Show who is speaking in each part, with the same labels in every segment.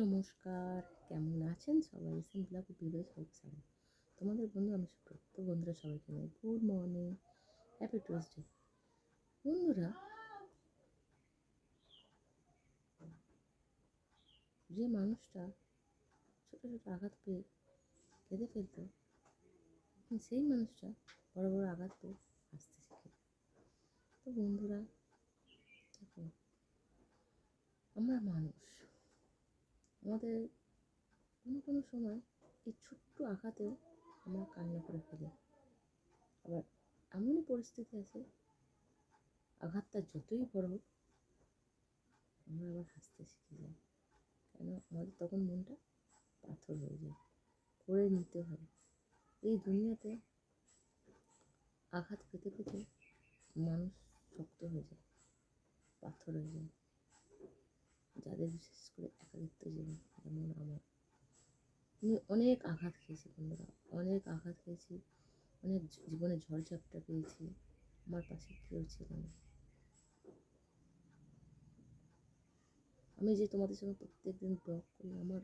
Speaker 1: নমস্কার, কেমন আছেন? সবাই ব্লগ ভিডিও সবাইকে স্বাগত তোমাদের বন্ধু, আমি সুব্রত, বন্ধুরা সবাইকে জানাই গুড মর্নিং, হ্যাপি টুয়েসডে। বন্ধুরা, যে মানুষটা ছোটো ছোটো আঘাত পেয়ে কেঁদে ফেলত সেই মানুষটা বড় বড় আঘাত পেয়ে হাসতে শিখে। তো বন্ধুরা আমরা মানুষ। আমাদের কোনো কোনো সময় এই ছোট্ট আঘাতেও আমরা কান্না করে ফেলি। আবার এমনই পরিস্থিতি আছে, আঘাতটা যতই বড় হোক, আমরা আবার হাসতে শিখে যাই। কেন? আমাদের তখন মনটা পাথর হয়ে যায়, করে নিতে হবে এই দুনিয়াতে আঘাত পেতে পেতে মানুষ শক্ত হয়ে যায়, পাথর হয়ে যায়। যাদের বিশেষ করে একাকিত্ব জীবন যেমন আমার। আমি অনেক আঘাত খেয়েছি বন্ধুরা, অনেক আঘাত খেয়েছি, অনেক জীবনে ঝড়ঝাপটা পেয়েছি, আমার পাশে কেউ ছিল না। আমি যে তোমাদের সঙ্গে প্রত্যেক দিন ব্লগ করি, আমার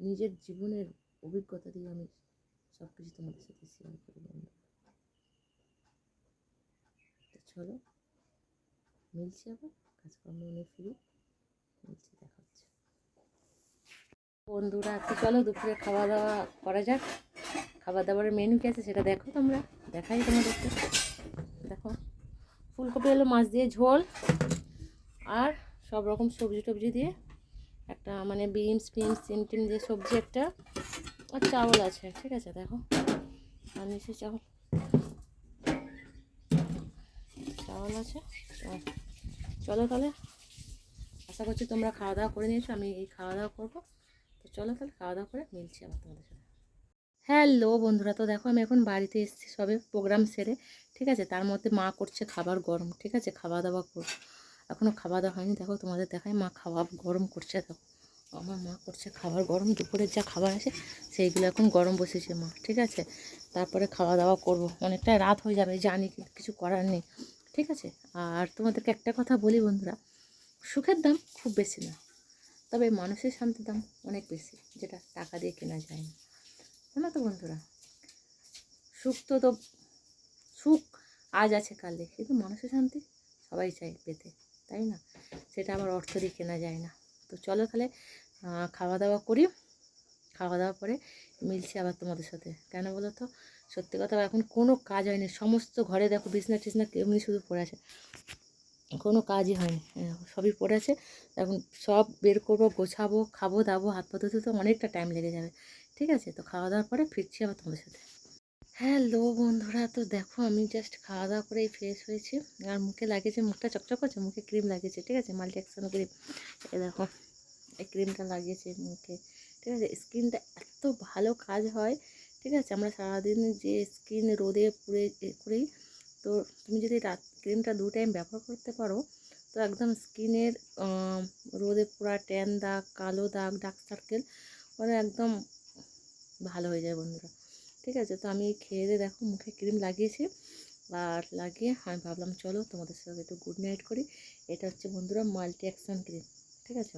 Speaker 1: নিজের জীবনের অভিজ্ঞতা দিয়ে আমি সব কিছু তোমাদের সাথে শেয়ার করি বন্ধু চলো, মিলছি আবার, কাজকর্ম নিয়ে ফিরি। বন্ধুরা, তো চলো দুপুরে খাওয়া দাওয়া করা যাক। খাবার দাবারের মেনু কী আছে সেটা দেখো তোমরা। দেখাই তোমাদেরকে। দেখো, ফুলকপি হলো মাছ দিয়ে ঝোল আর সব রকম সবজি টবজি দিয়ে একটা মানে বিনস, ফিনস সিম টিম দিয়ে সবজি একটা আর চাউল আছে, ঠিক আছে? দেখো, আর নিচে চাউল। চাউল আছে। চলো তাহলে আশা করছি তোমরা খাওয়া দাওয়া করে নিয়েছো, আমি এই খাওয়া দাওয়া করব। তো চলো তাহলে খাওয়া দাওয়া করে মিলছি আবার তোমাদের সাথে। হ্যালো বন্ধুরা, তো দেখো আমি এখন বাড়িতে এসেছি সবে প্রোগ্রাম সেরে, ঠিক আছে? তার মধ্যে মা করছে খাবার গরম, ঠিক আছে? খাওয়া দাওয়া কর এখনও খাওয়া দাওয়া হয়নি, দেখো তোমাদের দেখায় মা খাওয়া গরম করছে, দেখো। আমার মা করছে খাবার গরম, দুপুরের যা খাবার আছে, সেইগুলো এখন গরম বসেছে মা, ঠিক আছে? তারপরে খাওয়া দাওয়া করব। অনেকটা রাত হয়ে যাবে, জানি কিছু করার নেই, ঠিক আছে? আর তোমাদেরকে একটা কথা বলি বন্ধুরা সুখের দাম খুব বেশি না। তবে মানুষের শান্তির দাম অনেক বেশি, যেটা টাকা দিয়ে কেনা যায় না। জানো তো বন্ধুরা? সুখ তো তো সুখ আজ আছে, কালে কিন্তু মানুষের শান্তি সবাই চাই পেতে, তাই না? সেটা আমার অর্থ দিয়ে কেনা যায় না। তো চলো তাহলে খাওয়া দাওয়া করি। খাওয়া দাওয়া পরে মিলছি আবার তোমাদের সাথে। কেন বলো তো? সত্যি কথা, এখন কোনো কাজ হয়নি। সমস্ত ঘরে দেখো বিছনা টিছনা এমনি শুধু পড়ে আছে। কোনো কাজই হয়নি। এই সবই পড়ে আছে। এখন সব বের করব, গোছাবো, খাব, দাবো, হাত পা ধুতে তো অনেকটা টাইম লেগে যাবে। ঠিক আছে? তো খাওয়া দাওয়ার পরে ফিরছি আবার তোমাদের সাথে। হ্যালো বন্ধুরা, তো দেখো আমি জাস্ট খাওয়া দাওয়া করেই ফ্রেশ হয়েছি। আর মুখে লাগিয়েছে, মুখটা চকচক করছে, মুখে ক্রিম লাগিয়েছে। ঠিক আছে? মাল্টি অ্যাকশন ক্রিম এই দেখো, এই ক্রিমটা লাগিয়েছে মুখে। ঠিক আছে? স্কিনটা এত ভালো কাজ হয়। ঠিক আছে? আমরা সারাদিন যে স্কিন রোদে পুড়ে করেই তো তুমি যদি রাত ক্রিমটা দু টাইম ব্যবহার করতে পারো, তো একদম স্কিনের রোদে পুরা ট্যান দাগ, কালো দাগ ডার্ক সার্কেল মানে একদম ভালো হয়ে যায় বন্ধুরা। ঠিক আছে? তো আমি খেয়ে দিয়ে দেখো মুখে ক্রিম লাগিয়েছি। আর লাগিয়ে আমি ভাবলাম চলো তোমাদের সাথে একটু গুড নাইট করি। এটা হচ্ছে বন্ধুরা মাল্টি অ্যাকশন ক্রিম ঠিক আছে?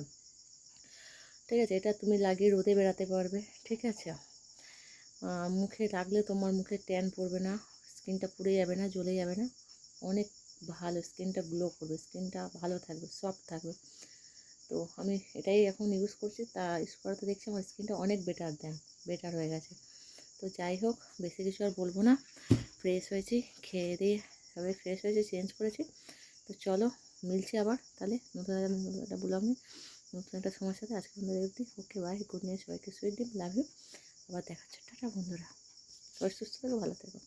Speaker 1: ঠিক আছে, এটা তুমি লাগিয়ে রোদে বেড়াতে পারবে। ঠিক আছে? মুখে লাগলে তোমার মুখে ট্যান পড়বে না। স্কিনটা পুড়ে যাবে না, জ্বলে যাবে না। অনেক ভালো, স্কিনটা গ্লো করবে, স্কিনটা ভালো থাকবে সফট থাকবে। তো আমি এটাই এখন ইউজ করছি। তা ইউজ করাতে দেখছি আমার স্কিনটা অনেক বেটার দেন বেটার হয়ে গেছে। তো যাই হোক, বেশি কিছু আর বলব না। ফ্রেশ হয়েছি, খেয়ে দিয়ে সবাই ফ্রেশ হয়েছে চেঞ্জ করেছি। তো চলো, মিলছি আবার। তাহলে নতুন একটা নিয়ে, নতুন একটা সময়ের সাথে। আজকে বন্ধুরা অবধি। ওকে বাই গুড নাইট সবাইকে সুইট ডিম লাভ ইউ আবার দেখাচ্ছে টাটা, বন্ধুরা। সবাই সুস্থ থেকো, ভালো থেকো।